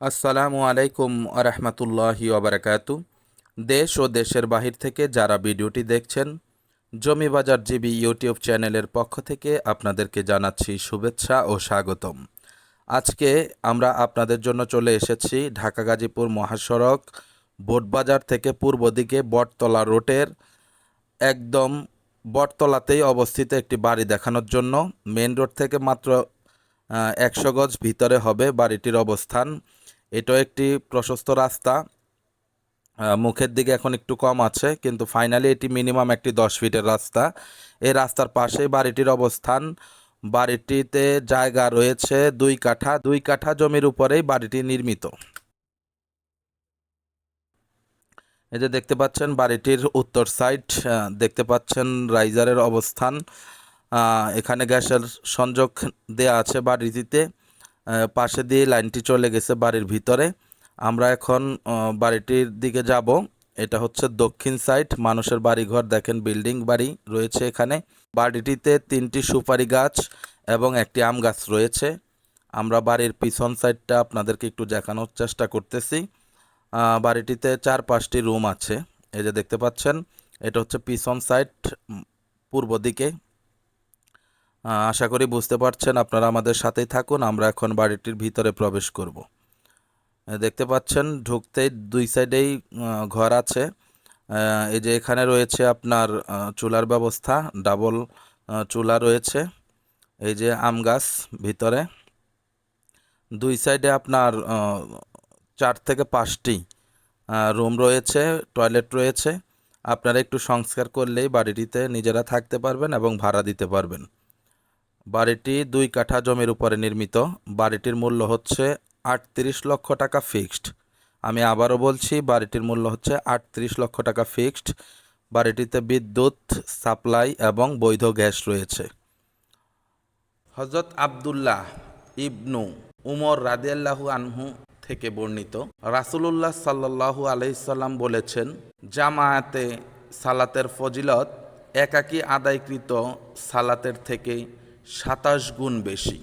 আসসালামু আলাইকুম আরহামতুল্লাহি ওবরাকাতু দেশ ও দেশের বাহির থেকে যারা ভিডিওটি দেখছেন জমি বাজার জিবি ইউটিউব চ্যানেলের পক্ষ থেকে আপনাদেরকে জানাচ্ছি শুভেচ্ছা ও স্বাগতম। আজকে আমরা আপনাদের জন্য চলে এসেছি ঢাকা গাজীপুর মহাসড়ক বোটবাজার থেকে পূর্ব দিকে বটতলা রোডের একদম বটতলাতেই অবস্থিত একটি বাড়ি দেখানোর জন্য। মেন রোড থেকে মাত্র একশো গজ ভিতরে হবে বাড়িটির অবস্থান। এটাও একটি প্রশস্ত রাস্তা। মুখের দিকে এখন একটু কম আছে, কিন্তু ফাইনালি এটি মিনিমাম একটি দশ ফিটের রাস্তা। এই রাস্তার পাশেই বাড়িটির অবস্থান। বাড়িটিতে জায়গা রয়েছে দুই কাঠা দুই কাঠা জমির উপরেই বাড়িটি নির্মিত। এই যে দেখতে পাচ্ছেন বাড়িটির উত্তর সাইড দেখতে পাচ্ছেন রাইজারের অবস্থান। এখানে গ্যাসের সংযোগ দেয়া আছে বাড়িটিতে। পাশে দিয়ে লাইনটি চলে গেছে বাড়ির ভিতরে। আমরা এখন বাড়িটির দিকে যাব। এটা হচ্ছে দক্ষিণ সাইড। মানুষের বাড়িঘর, দেখেন বিল্ডিং বাড়ি রয়েছে এখানে। বাড়িটিতে তিনটি সুপারি গাছ এবং একটি আম গাছ রয়েছে। আমরা বাড়ির পিছন সাইডটা আপনাদেরকে একটু দেখানোর চেষ্টা করতেছি। বাড়িটিতে চার পাঁচটি রুম আছে। এই যে দেখতে পাচ্ছেন, এটা হচ্ছে পিছন সাইড পূর্ব দিকে। আশা করি বুঝতে পারছেন, আপনারা আমাদের সাথেই থাকুন, আমরা এখন বাড়িটির ভিতরে প্রবেশ করব। দেখতে পাচ্ছেন ঢুকতেই দুই সাইডেই ঘর আছে। এই যে এখানে রয়েছে আপনার চুলার ব্যবস্থা, ডাবল চুলা রয়েছে, এই যে আম গাছ ভিতরে। দুই সাইডে আপনার চার থেকে পাঁচটি রুম রয়েছে, টয়লেট রয়েছে। আপনারা একটু সংস্কার করলেই বাড়িটিতে নিজেরা থাকতে পারবেন এবং ভাড়া দিতে পারবেন। বাড়িটি দুই কাঠা জমির উপরে নির্মিত। বাড়িটির মূল্য হচ্ছে আটত্রিশ লক্ষ টাকা ফিক্সড। আমি আবারও বলছি, বাড়িটির মূল্য হচ্ছে আটত্রিশ লক্ষ টাকা ফিক্সড। বাড়িটিতে বিদ্যুৎ, সাপ্লাই এবং বৈধ গ্যাস রয়েছে। হজরত আবদুল্লাহ ইবনু উমর রাদিয়াল্লাহু আনহু থেকে বর্ণিত রাসূলুল্লাহ সাল্লাল্লাহু আলাইসাল্লাম বলেছেন, জামায়াতে সালাতের ফজিলত একাকী আদায়কৃত সালাতের থেকে সাতাশ গুণ বেশি।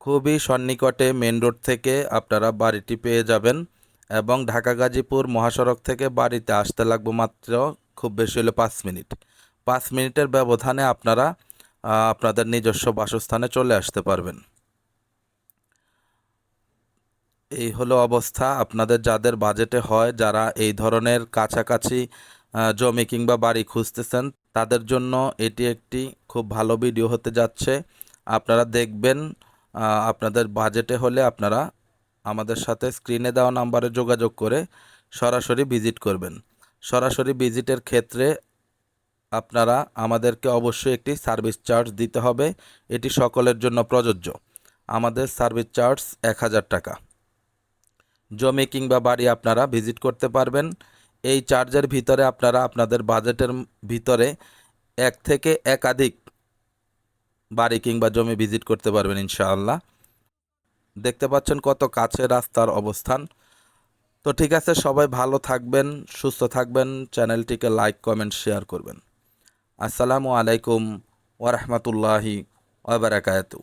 খুবই সন্নিকটে মেন রোড থেকে আপনারা বাড়িটি পেয়ে যাবেন এবং ঢাকা গাজীপুর মহাসড়ক থেকে বাড়িতে আসতে লাগবে মাত্র খুব বেশি হলে পাঁচ মিনিট। পাঁচ মিনিটের ব্যবধানে আপনারা আপনাদের নিজস্ব বাসস্থানে চলে আসতে পারবেন। এই হলো অবস্থা। আপনাদের যাদের বাজেটে হয়, যারা এই ধরনের কাছাকাছি জমি কিংবা বাড়ি খুঁজতেছেন, তাদের জন্য এটি একটি খুব ভালো ভিডিও হতে যাচ্ছে। আপনারা দেখবেন আপনাদের বাজেটে হলে আপনারা আমাদের সাথে স্ক্রিনে দেওয়া নাম্বারে যোগাযোগ করে সরাসরি ভিজিট করবেন। সরাসরি ভিজিটের ক্ষেত্রে আপনারা আমাদেরকে অবশ্যই একটি সার্ভিস চার্জ দিতে হবে। এটি সকলের জন্য প্রযোজ্য। আমাদের সার্ভিস চার্জ এক হাজার টাকা। জমি কিংবা বাড়ি আপনারা ভিজিট করতে পারবেন। এই চার্জের ভিতরে আপনারা আপনাদের বাজেটের ভিতরে এক থেকে একাধিক বাড়ি কিংবা জমি ভিজিট করতে পারবেন ইনশাআল্লাহ। দেখতে পাচ্ছেন কত কাছে রাস্তার অবস্থান। তো ঠিক আছে, সবাই ভালো থাকবেন, সুস্থ থাকবেন, চ্যানেলটিকে লাইক, কমেন্ট, শেয়ার করবেন। আসসালামু আলাইকুম ওরহমতুল্লাহি ওবরাকাতু